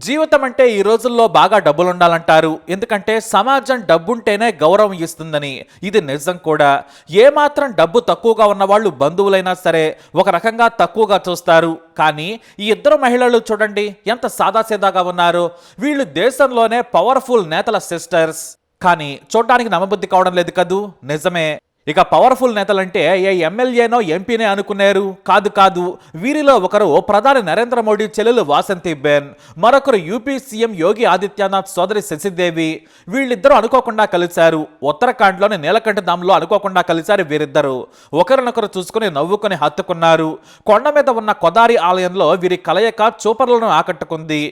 జీవితం అంటే ఈ రోజుల్లో బాగా డబ్బులుండాలంటారు. ఎందుకంటే సమాజం డబ్బుంటేనే గౌరవం ఇస్తుందని. ఇది నిజం కూడా. ఏమాత్రం డబ్బు తక్కువగా ఉన్న వాళ్ళు బంధువులైనా సరే ఒక రకంగా తక్కువగా చూస్తారు. కానీ ఈ ఇద్దరు మహిళలు చూడండి ఎంత సాదాసీదాగా ఉన్నారు. వీళ్ళు దేశంలోనే పవర్ఫుల్ నేతల సిస్టర్స్ కానీ చూడడానికి నమ్మబుద్ధి కావడం లేదు కదూ? నిజమే. ఇక పవర్ఫుల్ నేతలంటే ఏ ఎమ్మెల్యేనో ఎంపీనే అనుకున్నారు. కాదు కాదు. వీరిలో ఒకరు ప్రధాని నరేంద్ర మోడీ చెల్లెలు వాసంతి బెన్. మరొకరు యూపీ సీఎం యోగి ఆదిత్యనాథ్ సోదరి శశిదేవి. వీళ్ళిద్దరూ అనుకోకుండా కలిశారు. ఉత్తరాఖండ్లోని నీలకంఠ ధామ్లో అనుకోకుండా కలిశారు వీరిద్దరూ. ఒకరినొకరు చూసుకుని నవ్వుకొని హత్తుకున్నారు. కొండ మీద ఉన్న కొదారి ఆలయంలో వీరి కలయిక చూపర్లను ఆకట్టుకుంది.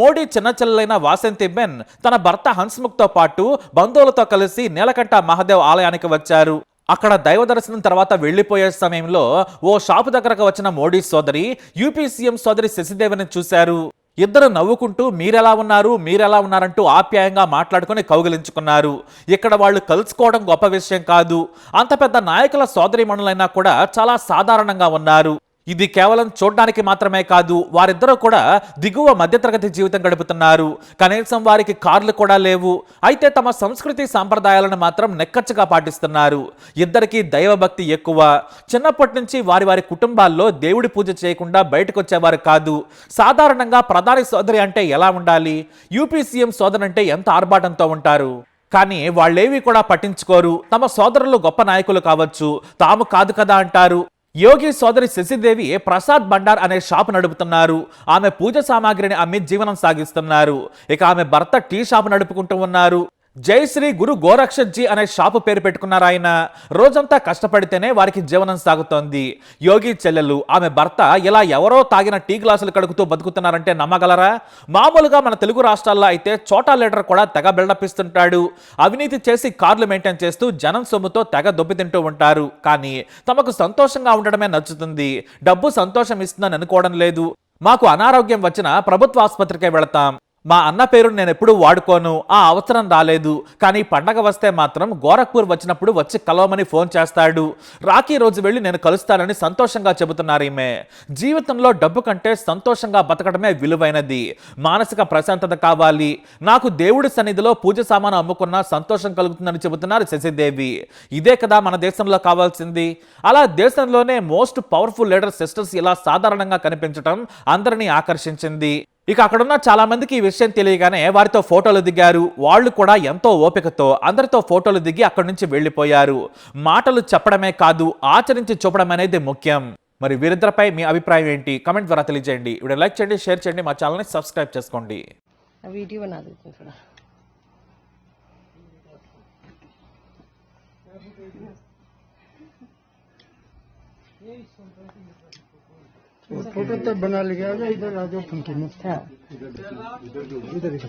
మోడీ చిన్న చెల్లెలైన వాసంతి బెన్ తన భర్త హన్స్ముఖ్తో పాటు బంధువులతో కలిసి నీలకంఠ మహాదేవ్ ఆలయానికి వచ్చారు. అక్కడ దైవ దర్శనం తర్వాత వెళ్ళిపోయే సమయంలో ఓ షాపు దగ్గరకు వచ్చిన మోడీ సోదరి యూపీ సీఎం సోదరి శశిదేవిని చూశారు. ఇద్దరు నవ్వుకుంటూ మీరెలా ఉన్నారు? మీరెలా ఉన్నారంటూ ఆప్యాయంగా మాట్లాడుకుని కౌగిలించుకున్నారు. ఇక్కడ వాళ్ళు కలుసుకోవడం గొప్ప విషయం కాదు. అంత పెద్ద నాయకుల సోదరిమణులైనా కూడా చాలా సాధారణంగా ఉన్నారు. ఇది కేవలం చూడడానికి మాత్రమే కాదు వారిద్దరూ కూడా దిగువ మధ్యతరగతి జీవితం గడుపుతున్నారు. కనీసం వారికి కార్లు కూడా లేవు. అయితే తమ సంస్కృతి సాంప్రదాయాలను మాత్రం నెక్కచ్చగా పాటిస్తున్నారు. ఇద్దరికీ దైవభక్తి ఎక్కువ. చిన్నప్పటి నుంచి వారి వారి కుటుంబాల్లో దేవుడి పూజ చేయకుండా బయటకు వచ్చేవారు కాదు. సాధారణంగా ప్రధాని సోదరి అంటే ఎలా ఉండాలి? యూపీ సీఎం సోదరు అంటే ఎంత ఆర్భాటంతో ఉంటారు? కానీ వాళ్ళేవి కూడా పట్టించుకోరు. తమ సోదరులు గొప్ప నాయకులు కావచ్చు. తాము కాదు కదా అంటారు. యోగి సోదరి శశిదేవి ప్రసాద్ బండార్ అనే షాప్ నడుపుతున్నారు. ఆమె పూజ సామాగ్రిని అమ్మి జీవనం సాగిస్తున్నారు. ఇక ఆమె భర్త టీ షాప్ నడుపుకుంటూ ఉన్నారు. జై శ్రీ గురు గోరక్షజీ అనే షాపు పేరు పెట్టుకున్నారు ఆయన. రోజంతా కష్టపడితేనే వారికి జీవనం సాగుతోంది. యోగి చెల్లెలు ఆమె భర్త ఇలా ఎవరో తాగిన టీ గ్లాసులు కడుగుతూ బతుకుతున్నారంటే నమ్మగలరా? మామూలుగా మన తెలుగు రాష్ట్రాల్లో అయితే చోటా లీడర్ కూడా తెగ బిల్డప్ ఇస్తుంటాడు. అవినీతి చేసి కార్లు మెయింటైన్ చేస్తూ జనం సొమ్ముతో తెగ దొబ్బితింటూ ఉంటారు. కానీ తమకు సంతోషంగా ఉండడమే నచ్చుతుంది. డబ్బు సంతోషం ఇస్తుందని అనుకోవడం లేదు. మాకు అనారోగ్యం వచ్చిన ప్రభుత్వ ఆసుపత్రికే వెళతాం. మా అన్న పేరు నేను ఎప్పుడూ వాడుకోను ఆ అవసరం రాలేదు. కానీ పండగ వస్తే మాత్రం గోరఖ్పూర్ వచ్చినప్పుడు వచ్చి కలవమని ఫోన్ చేస్తాడు. రాఖీ రోజు వెళ్ళి నేను కలుస్తానని సంతోషంగా చెబుతున్నారు ఈమె. జీవితంలో డబ్బు కంటే సంతోషంగా బతకడమే విలువైనది. మానసిక ప్రశాంతత కావాలి. నాకు దేవుడి సన్నిధిలో పూజ సామాను అమ్ముకున్నా సంతోషం కలుగుతుందని చెబుతున్నారు శశిదేవి. ఇదే కదా మన దేశంలో కావాల్సింది. అలా దేశంలోనే మోస్ట్ పవర్ఫుల్ లీడర్ సిస్టర్స్ ఇలా సాధారణంగా కనిపించడం అందరినీ ఆకర్షించింది. ఇక అక్కడున్న చాలా మందికి ఈ విషయం తెలియగానే వారితో ఫోటోలు దిగారు. వాళ్ళు కూడా ఎంతో ఓపికతో అందరితో ఫోటోలు దిగి అక్కడి నుంచి వెళ్ళిపోయారు. మాటలు చెప్పడమే కాదు ఆచరించి చూపడం అనేది ముఖ్యం. మరి వీరిద్దరిపై మీ అభిప్రాయం ఏంటి? కమెంట్ ద్వారా తెలియజేయండి. ఇప్పుడు లైక్ చేయండి షేర్ చేయండి మా ఛానల్ని సబ్స్క్రైబ్ చేసుకోండి. फोटो तब बना ले गया इधर आ जाओ फोटो में हाँ इधर देखो